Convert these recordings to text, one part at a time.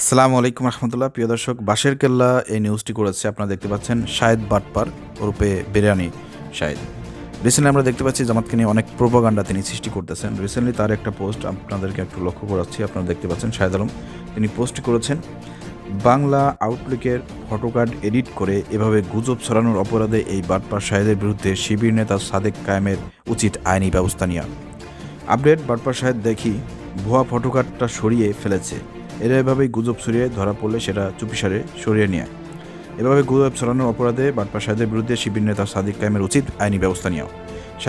আসসালামু আলাইকুম রহমতুল্লাহ। প্রিয় দর্শক, বাঁশের কেল্লা এই নিউজটি করেছে। আপনারা দেখতে পাচ্ছেন শাহেদ বাটপার ওরূপে বিরিয়ানি শাহেদ। রিসেন্টলি আমরা দেখতে পাচ্ছি জামাতকে নিয়ে অনেক প্রোপাগান্ডা তিনি সৃষ্টি করতেছেন। রিসেন্টলি তার একটা পোস্ট আপনাদেরকে একটু লক্ষ্য করাচ্ছি। আপনারা দেখতে পাচ্ছেন শাহেদ আলম, তিনি পোস্ট করেছেন, বাংলা আউটলুকের ফটোকার্ড এডিট করে এভাবে গুজব ছড়ানোর অপরাধে এই বাটপার শাহেদের বিরুদ্ধে শিবির নেতা সাদেক কায়েমের উচিত আইনি ব্যবস্থা নেওয়া আপডেট বাটপার সাহেব দেখি, ভুয়া ফটোকার্ডটা সরিয়ে ফেলেছে। এরা এভাবেই গুজব ছড়িয়ে ধরা পড়লে সেটা চুপিসারে সরিয়ে নেয়। এভাবে গুজব ছড়ানোর অপরাধে বাটপার সাহেদের বিরুদ্ধে শিবির নেতা সাদিক কায়েমের উচিত আইনি ব্যবস্থা নেওয়া।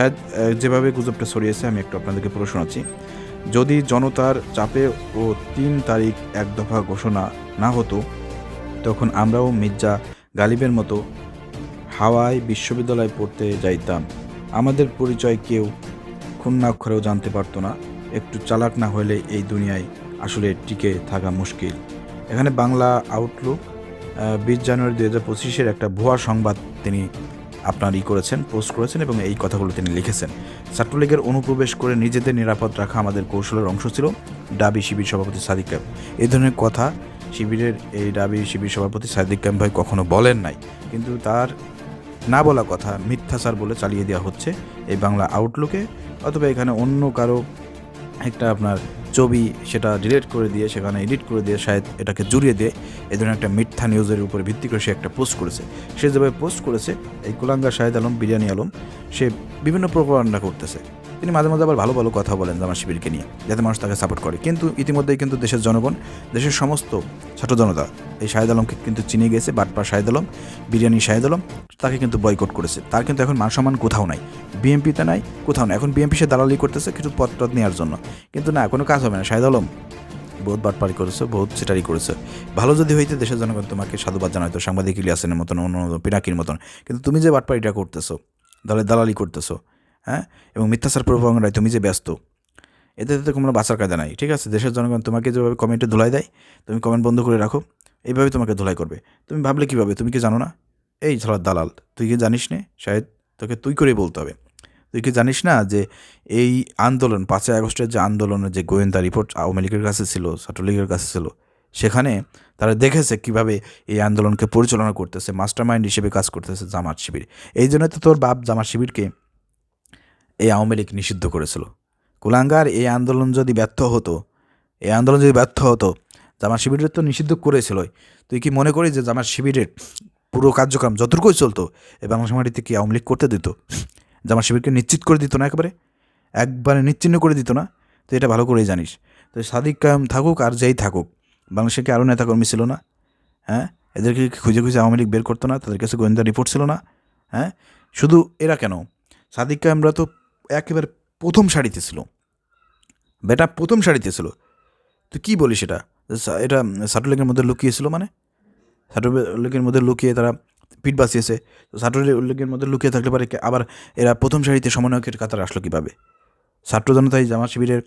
আহ, যেভাবে গুজবটা ছড়িয়েছে আমি একটু আপনাদেরকে পুরো শোনাচ্ছি। যদি জনতার চাপে ও তিন তারিখ এক দফা ঘোষণা না হতো তখন আমরাও মির্জা গালিবের মতো হাওয়ায় বিশ্ববিদ্যালয়ে পড়তে যাইতাম। আমাদের পরিচয় কেউ খুন্না অক্ষরেও জানতে পারতো না। একটু চালাক না হলে এই দুনিয়ায় আসলে টিকে থাকা মুশকিল। এখানে বাংলা আউটলুক বিশ জানুয়ারি দুই হাজার পঁচিশের একটা ভুয়া সংবাদ তিনি আপনার ই করেছেন, পোস্ট করেছেন এবং এই কথাগুলো তিনি লিখেছেন। ছাত্রলীগের অনুপ্রবেশ করে নিজেদের নিরাপদ রাখা আমাদের কৌশলের অংশ ছিল ডাবি শিবির সভাপতি সাদিক ক্যাম্প। এই ধরনের কথা শিবিরের এই ডাবি শিবির সভাপতি সাদিক ক্যাম্প ভাই কখনো বলেন নাই। কিন্তু তার না বলা কথা মিথ্যাচার বলে চালিয়ে দেওয়া হচ্ছে এই বাংলা আউটলুকে অথবা এখানে অন্য কারও একটা আপনার ছবি সেটা ডিলিট করে দিয়ে, সেখানে এডিট করে দিয়ে, শায়দ এটাকে জুড়িয়ে দিয়ে এ ধরনের একটা মিথ্যা নিউজের উপর ভিত্তি করে সে একটা পোস্ট করেছে। সে যেভাবে পোস্ট করেছে, এই কুলাঙ্গা শাহেদ আলম, বিরিয়ানি আলম, সে বিভিন্ন প্রোপাগান্ডা করতেছে। তিনি মাঝে মাঝে আবার ভালো ভালো কথা বলেন জামাত শিবিরকে নিয়ে, যাতে মানুষ তাকে সাপোর্ট করে। কিন্তু ইতিমধ্যেই কিন্তু দেশের জনগণ, দেশের সমস্ত ছাত্র জনতা, এই শাহেদ আলমকে কিন্তু চিনে গেছে, বাটপার শাহেদ আলম, বিরিয়ানি শাহেদ আলম, তাকে কিন্তু বয়কট করেছে। তার কিন্তু এখন মান সম্মান কোথাও নাই। বিএনপিতে নাই, কোথাও নাই। এখন বিএনপি সে দালালি করতেছে কিছু টদ নেওয়ার জন্য। কিন্তু না, কোনো কাজ হবে না। শাহেদ আলম বহুত বাটপারি করেছে, বহুত সেটারি করেছে। ভালো যদি হইতে দেশের জনগণ তোমাকে সাধুবাদ জানাইতো সাংবাদিক ইলিয়াসেনের মতন, অন্য পিনাকির মতন। কিন্তু তুমি যে বাটপারিটা করতেছো দলে দালালি করতেছো হ্যাঁ? এবং মিথ্যাচার প্রভাবনায় তুমি যে ব্যস্ত এতে তো কোনো বাঁচার কায়দা নাই, ঠিক আছে? দেশের জনগণ তোমাকে যেভাবে কমেন্টে ধুলাই দেয়, তুমি কমেন্ট বন্ধ করে রাখো, এইভাবে তোমাকে ধুলাই করবে। তুমি ভাবলে কীভাবে? তুমি কি জানো না? এই ছড়ার দালাল, তুই কি জানিস নে? শায়দ তোকে তুই করেই বলতে হবে। তুই কি জানিস না যে এই আন্দোলন, পাঁচই আগস্টের যে আন্দোলনের যে গোয়েন্দা রিপোর্ট আওয়ামী লীগের কাছে ছিল, ছাত্রলীগের কাছে ছিল, সেখানে তারা দেখেছে কীভাবে এই আন্দোলনকে পরিচালনা করতেছে মাস্টার মাইন্ড হিসেবে কাজ করতেছে জামাত শিবির। এই জন্য তো তোর বাপ জামাত শিবিরকে এই আওয়ামী লীগ নিষিদ্ধ করেছিল। কুলাঙ্গার এই আন্দোলন যদি ব্যর্থ হতো, এই আন্দোলন যদি ব্যর্থ হতো, জামাত শিবিরের তো নিষিদ্ধ করেছিল তুই কি মনে করিস যে জামাত শিবিরের পুরো কার্যক্রম যতটুকুই চলতো এই বাংলা সমাজটিতে কি আওয়ামী লীগ করতে দিত? জামাত শিবিরকে নিশ্চিত করে দিত না একবারে? একবারে নিশ্চিন্ন করে দিত না? তো এটা ভালো করেই জানিস। তো সাদিক কায়াম থাকুক আর যেই থাকুক, বাংলাদেশে কি আরও নেতাকর্মী ছিল না? হ্যাঁ? এদেরকে খুঁজে খুঁজে আওয়ামী লীগ বের করতো না? তাদের কাছে গোয়েন্দা রিপোর্ট ছিল না? হ্যাঁ? শুধু এরা কেন? সাদিক কায়ামরা তো একেবারে প্রথম সারিতে ছিল। বেটা, প্রথম সারিতে ছিল। তুই কী বলিস এটা? এটা ছাত্রলীগের মধ্যে লুকিয়েছিল মানে? ছাত্রলীগের মধ্যে লুকিয়ে তারা পিঠ বাঁচিয়েছে। তো ছাত্রলীগের মধ্যে লুকিয়ে থাকলে পারে আবার এরা প্রথম সারিতে সমন্বয়কের কাতার আসলো কীভাবে? ছাত্র জনতাই জামা শিবিরের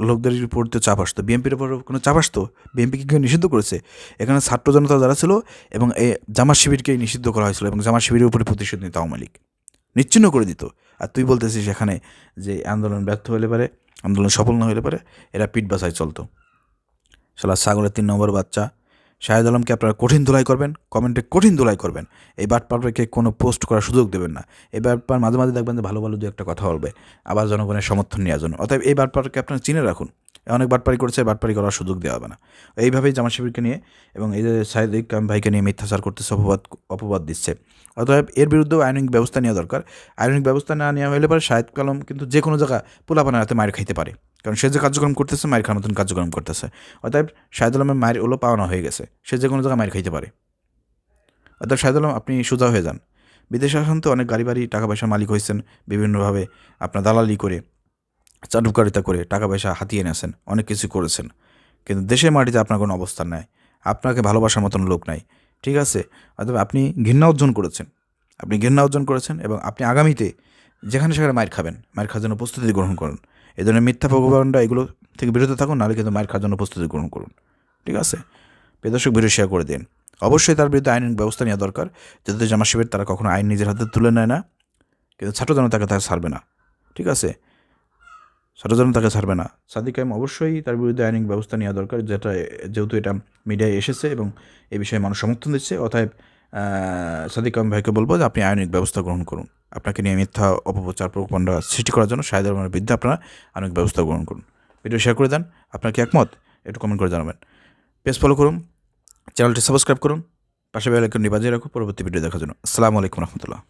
লোকদের উপর তো চাপ আসতো। বিএনপির উপর কোনো চাপ আসতো? বিএনপিকে কেউ নিষিদ্ধ করেছে? এখানে ছাত্র জনতা যারা ছিল এবং এই জামা শিবিরকেই নিষিদ্ধ করা হয়েছিল এবং জামা শিবিরের উপরে প্রতিশোধ নিত আওয়ামী লীগ। নিচ্ছিন্ন করে দিত। আর তুই বলতেছিস এখানে যে আন্দোলন ব্যর্থ হলে পারে, আন্দোলন সফল না হলে পারে, এরা পিঠ বাসায় চলতো। শালা সাগরের তিন নম্বর বাচ্চা শাহেদ আলমকে আপনারা কঠিন ধুলাই করবেন, কমেন্টে কঠিন ধুলাই করবেন। এই বাটপারকে কোনো পোস্ট করার সুযোগ দেবেন না। এই বাটপার মাঝে মাঝে দেখবেন যে ভালো ভালো দু একটা কথা বলবে, আবার জনগণের সমর্থন নেওয়ার জন্য। অতএব এই বাটপারকে আপনারা চিনে রাখুন। অনেক বাটপারি করেছে বাটপারি করার সুযোগ দেওয়া হবে না। এইভাবেই জামা শিবিরকে নিয়ে এবং এই যে সাইদিক ভাইকে নিয়ে মিথ্যাচার করতেছে, অপবাদ অপবাদ দিচ্ছে। অতএব এর বিরুদ্ধেও আইনিক ব্যবস্থা নেওয়া দরকার। আইনিক ব্যবস্থা না নেওয়া হলে পরে শাহেদ কালাম কিন্তু যে কোনো জায়গা পোলাপানের হাতে মায়ের খাইতে পারে। কারণ সে যে কার্যক্রম করতেছে, মায়ের মতন কার্যক্রম করতেছে। অতএব শাহেদ আলমের মায়ের ওলো পাওয়ানো হয়ে গেছে। সে যে কোনো জায়গায় মায়ের খাইতে পারে। অতএব শাহেদ আলম, আপনি সোজা হয়ে যান। বিদেশে আসেন তো অনেক গাড়ি বাড়ি টাকা পয়সার মালিক হয়েছেন, বিভিন্নভাবে আপনার দালালি করে, চাটুকারিতা করে টাকা পয়সা হাতিয়ে নেছেন অনেক কিছু করেছেন। কিন্তু দেশের মাটিতে আপনার কোনো অবস্থান নাই। আপনাকে ভালোবাসার মতন লোক নাই। ঠিক আছে? অথবা আপনি ঘৃণা অর্জন করেছেন। আপনি ঘৃণা অর্জন করেছেন এবং আপনি আগামীতে যেখানে সেখানে মায়ের খাবেন। মায়ের খাওয়ার জন্য প্রস্তুতি গ্রহণ করুন। এই ধরনের মিথ্যা প্রভাবনটা এগুলো থেকে বিরত থাকুন নাহলে কিন্তু মায়ের খাওয়ার জন্য প্রস্তুতি গ্রহণ করুন। ঠিক আছে? বেদর্শক ভিডিও শেয়ার করে দিন। অবশ্যই তার বিরুদ্ধে আইন ব্যবস্থা নেওয়া দরকার। যাতে জামা শিবির তারা কখনো আইন নিজের হাতে তুলে নেয় না। কিন্তু ছাত্র জনতাকে তারা ছাড়বে না। ঠিক আছে? ষড়যন্ত্র তাকে ছাড়বে না। সাদিক কায়েম অবশ্যই তার বিরুদ্ধে আইনিক ব্যবস্থা নেওয়া দরকার। যেটা যেহেতু এটা মিডিয়ায় এসেছে এবং এ বিষয়ে মানুষ সমর্থন দিচ্ছে অতএব সাদিক ভাইকে বলব যে আপনি আইনিক ব্যবস্থা গ্রহণ করুন। আপনাকে নিয়ে মিথ্যা অপপ্রচার প্রকল্পনা সৃষ্টি করার জন্য সাহেদ রহমানের বিরুদ্ধে আপনারা আইনিক ব্যবস্থা গ্রহণ করুন। ভিডিও শেয়ার করে দেন, আপনার কি একমত? একটু কমেন্ট করে জানাবেন। পেজ ফলো করুন চ্যানেলটি সাবস্ক্রাইব করুন, পাশে বেলাইকে নিবাজিয়ে বাজিয়ে রাখুন, পরবর্তী ভিডিও দেখার জন্য। আসসালামু আলাইকুম রহমতুল্লাহ।